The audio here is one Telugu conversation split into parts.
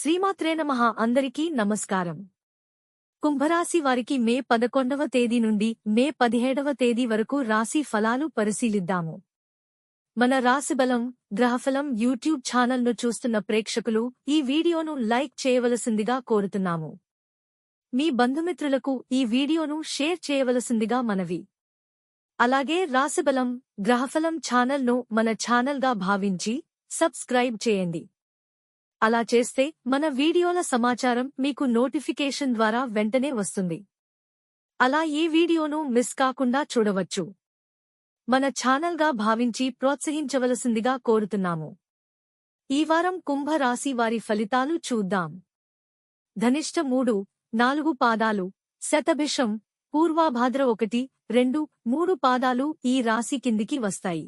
శ్రీమాత్రే నమః. అందరికీ నమస్కారం. కుంభరాశి వారికి మే పదకొండవ తేదీ నుండి మే పదిహేడవ తేదీ వరకు రాశి ఫలాలు పరిశీలిద్దాము. మన రాశిబలం గ్రహఫలం యూట్యూబ్ ఛానల్ను చూస్తున్న ప్రేక్షకులు ఈ వీడియోను లైక్ చేయవలసిందిగా కోరుతున్నాము. మీ బంధుమిత్రులకు ఈ వీడియోను షేర్ చేయవలసిందిగా మనవి. అలాగే రాశిబలం గ్రహఫలం ఛానల్ను మన ఛానల్గా భావించి సబ్స్క్రైబ్ చేయండి. అలా చేస్తే మన వీడియోల సమాచారం మీకు నోటిఫికేషన్ ద్వారా వెంటనే వస్తుంది. అలా ఈ వీడియోను మిస్ కాకుండా చూడవచ్చు. మన ఛానల్గా భావించి ప్రోత్సహించవలసిందిగా కోరుతున్నాము. ఈ వారం కుంభ రాశి వారి ఫలితాలు చూద్దాం. ధనిష్ట మూడు నాలుగు పాదాలు శతభిషం పూర్వాభాద్ర ఒకటి రెండు మూడు పాదాలు ఈ రాశి కిందికి వస్తాయి.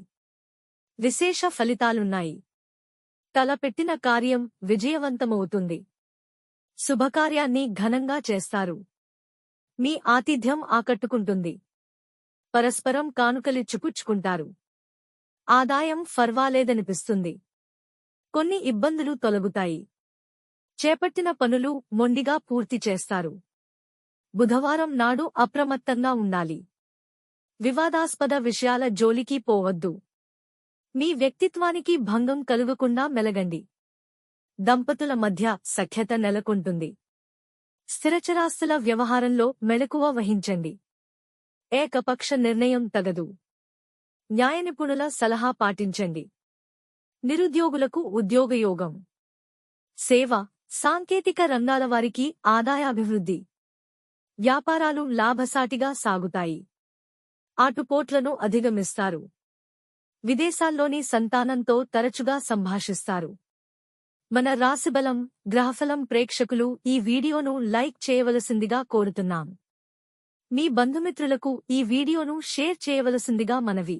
విశేష ఫలితాలున్నాయి. తలపెట్టిన కార్యం విజయవంతమవుతుంది. శుభకార్యాన్ని ఘనంగా చేస్తారు. మీ ఆతిథ్యం ఆకట్టుకుంటుంది. పరస్పరం కానుకలిచ్చుపుచ్చుకుంటారు ఆదాయం ఫర్వాలేదనిపిస్తుంది. కొన్ని ఇబ్బందులు తొలగుతాయి. చేపట్టిన పనులు మొండిగా పూర్తి చేస్తారు. బుధవారం నాడు అప్రమత్తంగా ఉండాలి. వివాదాస్పద విషయాల జోలికి పోవద్దు. మీ వ్యక్తిత్వానికి భంగం కలుగకుండా మెలగండి. దంపతుల మధ్య సఖ్యత నెలకొంటుంది. స్థిరచరాస్తుల వ్యవహారంలో మెలకువ వహించండి. ఏకపక్ష నిర్ణయం తగదు. న్యాయనిపుణుల సలహా పాటించండి. నిరుద్యోగులకు ఉద్యోగయోగం. సేవ సాంకేతిక రంగాల వారికి ఆదాయాభివృద్ధి. వ్యాపారాలు లాభసాటిగా సాగుతాయి. ఆటుపోట్లను అధిగమిస్తారు. విదేశాల్లోని సంతానంతో తరచుగా సంభాషిస్తారు. మన రాశిబలం గ్రహఫలం ప్రేక్షకులు ఈ వీడియోను లైక్ చేయవలసిందిగా కోరుతున్నాం. మీ బంధుమిత్రులకు ఈ వీడియోను షేర్ చేయవలసిందిగా మనవి.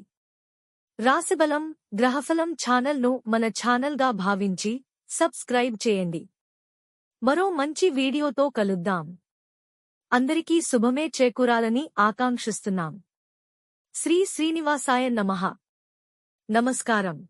రాశిబలం గ్రహఫలం ఛానల్ను మన ఛానల్గా భావించి సబ్స్క్రైబ్ చేయండి. మరో మంచి వీడియోతో కలుద్దాం. అందరికీ శుభమే చేకూరాలని ఆకాంక్షిస్తున్నాం. శ్రీ శ్రీనివాసాయ నమః. నమస్కారం.